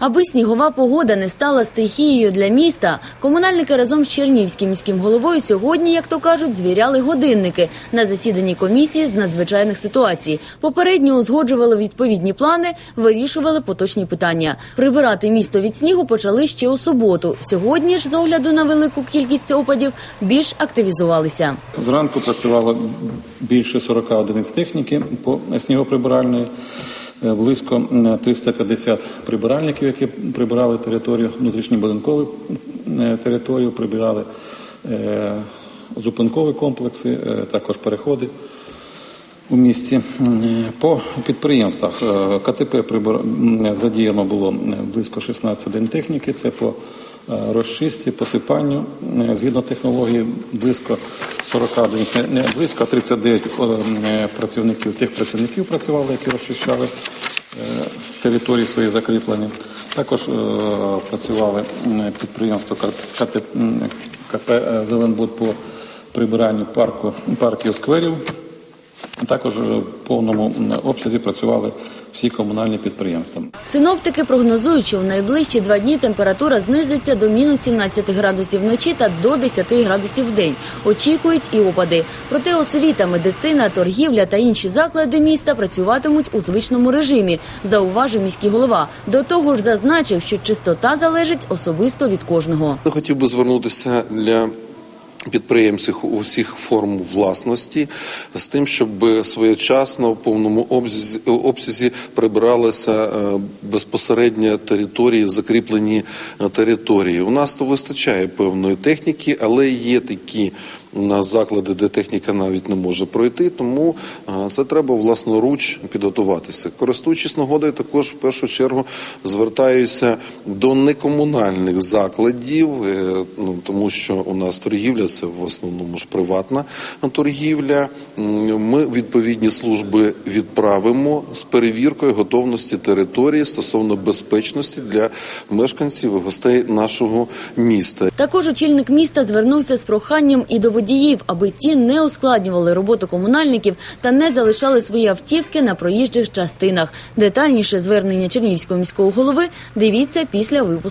Аби снігова погода не стала стихією для міста, комунальники разом з Чернівським міським головою сьогодні, як то кажуть, звіряли годинники на засіданні комісії з надзвичайних ситуацій. Попередньо узгоджували відповідні плани, вирішували поточні питання. Прибирати місто від снігу почали ще у суботу. Сьогодні ж, з огляду на велику кількість опадів, більш активізувалися. Зранку працювало більше 40 одиниць техніки по снігоприбиральної, близько м, 350 прибиральників, які прибирали територію, внутрішньобудинкову е, територію, прибирали е, зупинкові комплекси, е, також переходи у місті. По підприємствах е, КТП прибор задіяно було е, близько 16 день техніки. Це по е, розчистці, посипанню. Е, Згідно технології, близько 40 одиниць, не- близько а 39 е, працівників, тих працівників працювали, які розчищали е, території свої закріплені. Також е, працювали підприємство КП е, Зеленбуд по прибиранню парку, парків скверів. Також в повному обсязі працювали всі комунальні підприємства. Синоптики прогнозують, що в найближчі два дні температура знизиться до мінус 17 градусів вночі та до 10 градусів в день. Очікують і опади. Проте освіта, медицина, торгівля та інші заклади міста працюватимуть у звичному режимі, зауважив міський голова. До того ж зазначив, що чистота залежить особисто від кожного. Хотів би звернутися для підприємців усіх форм власності з тим, щоб своєчасно в повному обсязі, обсязі прибиралися е, безпосередньо території, закріплені е, території. У нас то вистачає певної техніки, але є такі на заклади, де техніка навіть не може пройти, тому це треба власноруч підготуватися. Користуючись нагодою, також в першу чергу звертаюся до некомунальних закладів, е, ну тому що у нас торгівля це в основному ж приватна торгівля. Ми відповідні служби відправимо з перевіркою готовності території стосовно безпечності для мешканців і гостей нашого міста. Також очільник міста звернувся з проханням і до водіїв, аби ті не ускладнювали роботу комунальників та не залишали свої автівки на проїжджих частинах. Детальніше звернення Чернігівського міського голови дивіться після випуску.